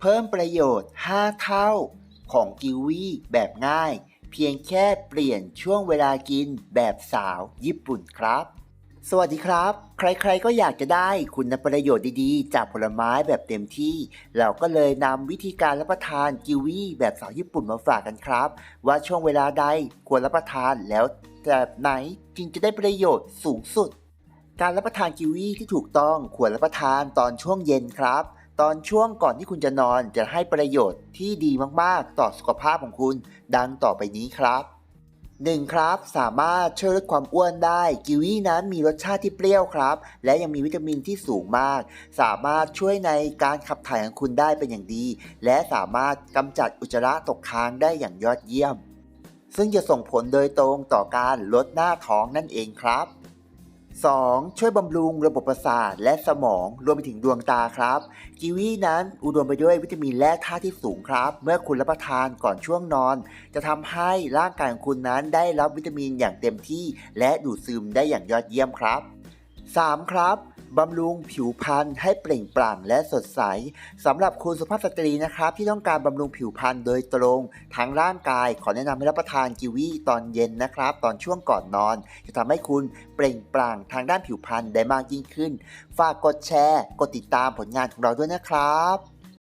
เพิ่มประโยชน์ 5 เท่า ของกิวีแบบง่าย เพียงแค่เปลี่ยนช่วงเวลากินแบบสาวญี่ปุ่นครับ สวัสดีครับ ใครๆก็อยากจะได้คุณประโยชน์ดีๆ จากผลไม้แบบเต็มที่ เราก็เลยนำวิธีการรับประทานกิวีแบบสาวญี่ปุ่นมาฝากกันครับ ว่าช่วงเวลาใดควรรับประทานแล้วแบบไหนจึงจะได้ประโยชน์สูงสุดการรับประทานกิวีที่ถูกต้องควรรับประทานตอนช่วงเย็นครับ ตอนช่วงก่อนที่คุณจะนอนจะให้ประโยชน์ที่ดีมากๆ ต่อสุขภาพของคุณ ดังต่อไปนี้ครับ 1. ครับ สามารถช่วยลดความอ้วนได้ กิวีนั้นมีรสชาติที่เปรี้ยวครับ และยังมีวิตามินที่สูงมาก สามารถช่วยในการขับถ่ายของคุณได้เป็นอย่างดี และสามารถกำจัดอุจจาระตกค้างได้อย่างยอดเยี่ยม ซึ่งจะส่งผลโดยตรงต่อการลดหน้าท้องนั่นเองครับ 2. ช่วยบำรุงระบบประสาทและสมองรวมไปถึงดวงตาครับ กีวีนั้นอุดมไปด้วยวิตามินและธาตุที่สูงครับ เมื่อคุณรับประทานก่อนช่วงนอน จะทำให้ร่างกายของคุณนั้นได้รับวิตามินอย่างเต็มที่ และดูดซึมได้อย่างยอดเยี่ยมครับ 3. ครับ บำรุงผิวพรรณให้เปล่งปลั่งและสดใสสำหรับคุณสุภาพสตรีนะครับ ที่ต้องการบำรุงผิวพรรณโดยตรงทั้งร่างกายขอแนะนำให้รับประทานกิวีตอนเย็นนะครับ ตอนช่วงก่อนนอน จะทำให้คุณเปล่งปลั่งทางด้านผิวพรรณได้มากยิ่งขึ้น ฝากกดแชร์ กดติดตามผลงานของเราด้วยนะครับ